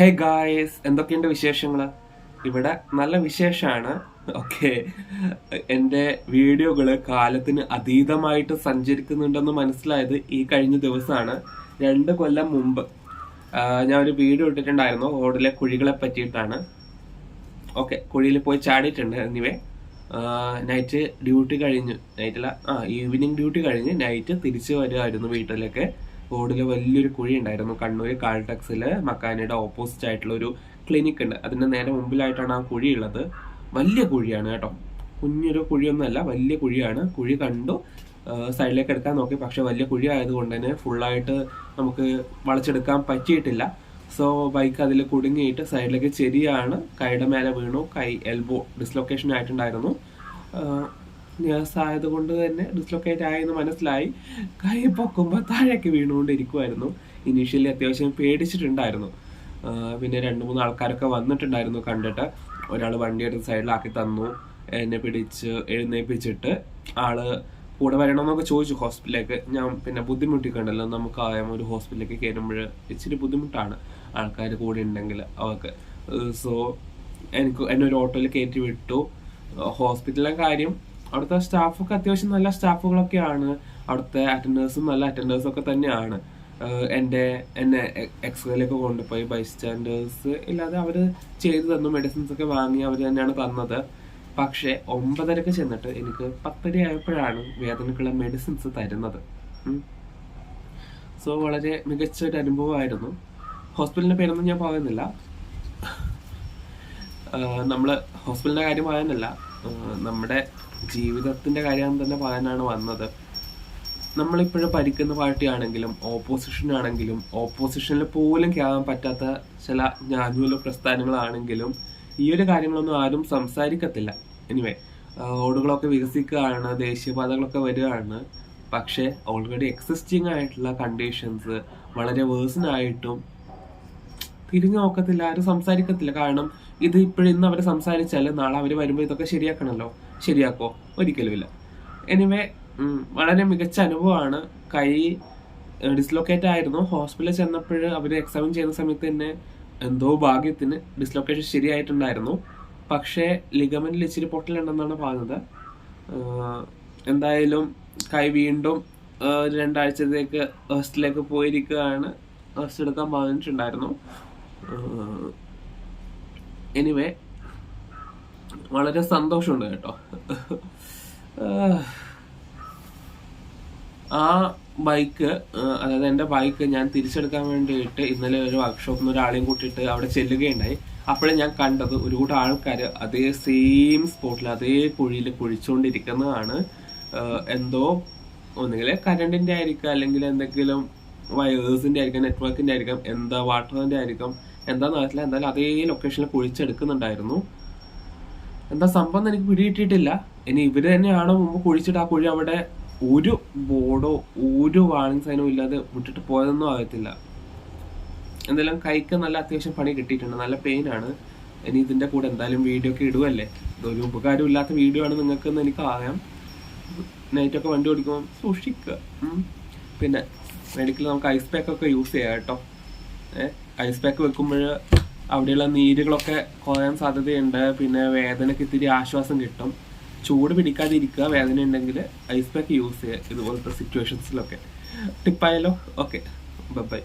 Hey guys എന്തൊക്കെയുണ്ട് വിശേഷങ്ങൾ ഇവിടെ നല്ല വിശേഷമാണ് ഓക്കെ എന്റെ വീഡിയോകൾ കാലത്തിന് അതീതമായിട്ട് സഞ്ചരിക്കുന്നുണ്ടെന്ന് മനസ്സിലായത് ഈ കഴിഞ്ഞ ദിവസമാണ്. രണ്ട് കൊല്ലം മുമ്പ്. ഞാൻ ഒരു വീഡിയോ ഇട്ടിട്ടുണ്ടായിരുന്നു. ഓടിലെ കുഴികളെ പറ്റിയിട്ടാണ്. ഓക്കെ കുഴിയിൽ പോയി ചാടിയിട്ടുണ്ട്. എന്നിവേ നൈറ്റ് ഡ്യൂട്ടി കഴിഞ്ഞു. നൈറ്റിലെ ആ ഈവനിങ് ഡ്യൂട്ടി കഴിഞ്ഞ് നൈറ്റ് തിരിച്ചു വരുമായിരുന്നു വീട്ടിലേക്ക്. റോഡിൽ വലിയൊരു കുഴി ഉണ്ടായിരുന്നു കണ്ണൂർ കാൾടെക്സിൽ മക്കാനയുടെ ഓപ്പോസിറ്റ് ആയിട്ടുള്ള ഒരു ക്ലിനിക് ഉണ്ട്. അതിന്റെ നേരെ മുമ്പിലായിട്ടാണ് ആ കുഴി ഉള്ളത്. വലിയ കുഴിയാണ് കേട്ടോ. കുഞ്ഞൊരു കുഴിയൊന്നുമല്ല വലിയ കുഴിയാണ്. കുഴി കണ്ടു. സൈഡിലേക്ക് എടുക്കാൻ നോക്കി. പക്ഷെ വലിയ കുഴി ആയതുകൊണ്ട് തന്നെ ഫുള്ളായിട്ട് നമുക്ക് വളച്ചെടുക്കാൻ പറ്റിയിട്ടില്ല. സോ ബൈക്ക് അതിൽ കുടുങ്ങിയിട്ട് സൈഡിലേക്ക് ചെരിയാണ്. കൈയുടെ മേലെ വീണു. കൈ എൽബോ ഡിസ്ലൊക്കേഷൻ ആയിട്ടുണ്ടായിരുന്നു. നേഴ്സ് ആയതുകൊണ്ട് തന്നെ ഡിസ്ലൊക്കേറ്റ് ആയെന്ന് മനസ്സിലായി. കൈ പൊക്കുമ്പോൾ താഴേക്ക് വീണുകൊണ്ടിരിക്കുമായിരുന്നു ഇനീഷ്യലി അത്യാവശ്യം പേടിച്ചിട്ടുണ്ടായിരുന്നു. പിന്നെ രണ്ട് മൂന്ന് ആൾക്കാരൊക്കെ വന്നിട്ടുണ്ടായിരുന്നു കണ്ടിട്ട്. ഒരാൾ വണ്ടി എടുത്ത് സൈഡിലാക്കി തന്നു. എന്നെ പിടിച്ച് എഴുന്നേൽപ്പിച്ചിട്ട് ആൾ കൂടെ വരണമെന്നൊക്കെ ചോദിച്ചു ഹോസ്പിറ്റലിലേക്ക്. ഞാൻ പിന്നെ ബുദ്ധിമുട്ടിക്കണ്ടല്ലോ. നമുക്ക് ഒരു ഹോസ്പിറ്റലിലേക്ക് കയറുമ്പോൾ ഇച്ചിരി ബുദ്ധിമുട്ടാണ് ആൾക്കാർ കൂടെ ഉണ്ടെങ്കിൽ അവർക്ക്. സോ എനിക്ക് എന്നെ ഒരു ഓട്ടോയിൽ കയറ്റി വിട്ടു. ഹോസ്പിറ്റലിലെ കാര്യം അവിടുത്തെ സ്റ്റാഫൊക്കെ അത്യാവശ്യം നല്ല സ്റ്റാഫുകളൊക്കെയാണ് അവിടുത്തെ അറ്റൻഡേഴ്സും നല്ല അറ്റൻഡേഴ്സും ഒക്കെ തന്നെയാണ്. എന്റെ എന്നെ എക്സ്റേയിലേക്ക് കൊണ്ടുപോയി ബൈ സ്റ്റാൻഡേഴ്സ് ഇല്ലാതെ അവർ ചെയ്തു തന്നു. മെഡിസിൻസ് ഒക്കെ വാങ്ങി അവർ തന്നെയാണ് തന്നത്. പക്ഷേ ഒമ്പതരക്ക് ചെന്നിട്ട് എനിക്ക് പത്തര ആയപ്പോഴാണ് വേദനക്കുള്ള മെഡിസിൻസ് തരുന്നത്. സോ വളരെ മികച്ച ഒരു അനുഭവമായിരുന്നു. ഹോസ്പിറ്റലിന്റെ പേരൊന്നും ഞാൻ പറയുന്നില്ല. നമ്മൾ ഹോസ്പിറ്റലിന്റെ കാര്യം പറയുന്നില്ല. നമ്മുടെ ജീവിതത്തിന്റെ കാര്യം തന്നെ പറയാനാണ് വന്നത്. നമ്മളിപ്പോഴും ഭരിക്കുന്ന പാർട്ടിയാണെങ്കിലും ഓപ്പോസിഷൻ ആണെങ്കിലും ഓപ്പോസിഷനിൽ പോലും കയറാൻ പറ്റാത്ത ചില ജ്ഞാനൂല പ്രസ്ഥാനങ്ങളാണെങ്കിലും ഈ ഒരു കാര്യങ്ങളൊന്നും ആരും സംസാരിക്കത്തില്ല. എനിവേ റോഡുകളൊക്കെ വികസിക്കുകയാണ് ദേശീയപാതകളൊക്കെ വരികയാണ്. പക്ഷേ ഓൾറെഡി എക്സിസ്റ്റിംഗ് ആയിട്ടുള്ള കണ്ടീഷൻസ് വളരെ വേഴ്സൺ ആയിട്ടും തിരിഞ്ഞു നോക്കത്തില്ല ആരും സംസാരിക്കത്തില്ല. കാരണം ഇത് ഇപ്പോഴും ഇന്ന് അവർ സംസാരിച്ചാൽ നാളെ അവർ വരുമ്പോൾ ഇതൊക്കെ ശരിയാക്കണമല്ലോ ശരിയാക്കോ? ഒരിക്കലുമില്ല. എനിവേ വളരെ മികച്ച അനുഭവമാണ്. കൈ ഡിസ്ലൊക്കേറ്റ് ആയിരുന്നു. ഹോസ്പിറ്റലിൽ ചെന്നപ്പോൾ അവർ എക്സാമിൻ ചെയ്യുന്ന സമയത്ത് തന്നെ എന്തോ ഭാഗ്യത്തിന് ഡിസ്ലൊക്കേഷൻ ശരിയായിട്ടുണ്ടായിരുന്നു. പക്ഷേ ലിഗമെന്റിൽ ഇച്ചിരി പൊട്ടലുണ്ടെന്നാണ് പറഞ്ഞത്. എന്തായാലും കൈ വീണ്ടും രണ്ടാഴ്ചത്തേക്ക് ഹോസ്റ്റലിലേക്ക് പോയിരിക്കുകയാണ്. റെസ്റ്റ് എടുക്കാൻ പറഞ്ഞിട്ടുണ്ടായിരുന്നു. എനിവേ വളരെ സന്തോഷമുണ്ട് കേട്ടോ. ആ ബൈക്ക് അതായത് എന്റെ ബൈക്ക് ഞാൻ തിരിച്ചെടുക്കാൻ വേണ്ടിയിട്ട് ഇന്നലെ ഒരു വർക്ക്ഷോപ്പിൽ നിന്ന് ഒരാളെയും കൂട്ടിയിട്ട് അവിടെ ചെല്ലുകയുണ്ടായി. അപ്പോഴേ ഞാൻ കണ്ടത് ഒരു കൂട്ടം ആൾക്കാർ അതേ സെയിം സ്പോട്ടിൽ അതേ കുഴിയിൽ കുഴിച്ചുകൊണ്ടിരിക്കുന്നതാണ് എന്തോ ഒന്നുകിൽ കരണ്ടിന്റെ ആയിരിക്കാം അല്ലെങ്കിൽ എന്തെങ്കിലും വയേഴ്സിന്റെ ആയിരിക്കാം നെറ്റ്വർക്കിന്റെ ആയിരിക്കാം എന്താ വാട്ടറിന്റെ ആയിരിക്കാം എന്താണെന്ന് അറിയത്തില്ല. എന്തായാലും അതേ ലൊക്കേഷനിൽ കുഴിച്ചെടുക്കുന്നുണ്ടായിരുന്നു. എന്താ സംഭവം എന്ന് എനിക്ക് പിടികിട്ടിയിട്ടില്ല. ഇനി ഇവർ തന്നെയാണോ മുമ്പ് കുഴിച്ചിട്ട് ആ കുഴി അവിടെ ഒരു ബോർഡോ ഒരു വാർണിംഗ് സൈനോ ഇല്ലാതെ വിട്ടിട്ട് പോയതൊന്നും അറിയത്തില്ല എന്തെല്ലാം കൈക്ക് നല്ല അത്യാവശ്യം പണി കിട്ടിയിട്ടുണ്ട്. നല്ല പെയിൻ ആണ്. ഇനി ഇതിന്റെ കൂടെ എന്തായാലും വീഡിയോ ഒക്കെ ഇടുവല്ലേ? ഇതൊരു ഉപകാരം ഇല്ലാത്ത വീഡിയോ ആണ് നിങ്ങൾക്കെന്ന് എനിക്ക് അറിയാം നൈറ്റൊക്കെ വണ്ടി ഓടിക്കുമ്പോൾ സൂക്ഷിക്കുക. പിന്നെ മെഡിക്കൽ നമുക്ക് ഐസ് പാക്കൊക്കെ യൂസ് ചെയ്യാം കേട്ടോ. ഏഹ് ഐസ് പാക്ക് വെക്കുമ്പോൾ അവിടെയുള്ള നീരുകളൊക്കെ കുറയാൻ സാധ്യതയുണ്ട്. പിന്നെ വേദനയ്ക്ക് ഇത്തിരി ആശ്വാസം കിട്ടും. ചൂട് പിടിക്കാതിരിക്കുക വേദന ഉണ്ടെങ്കിൽ ഐസ് പാക്ക് യൂസ് ചെയ്യുക ഇതുപോലത്തെ സിറ്റുവേഷൻസിലൊക്കെ ടിപ്പായാലോ ഓക്കെ ബൈ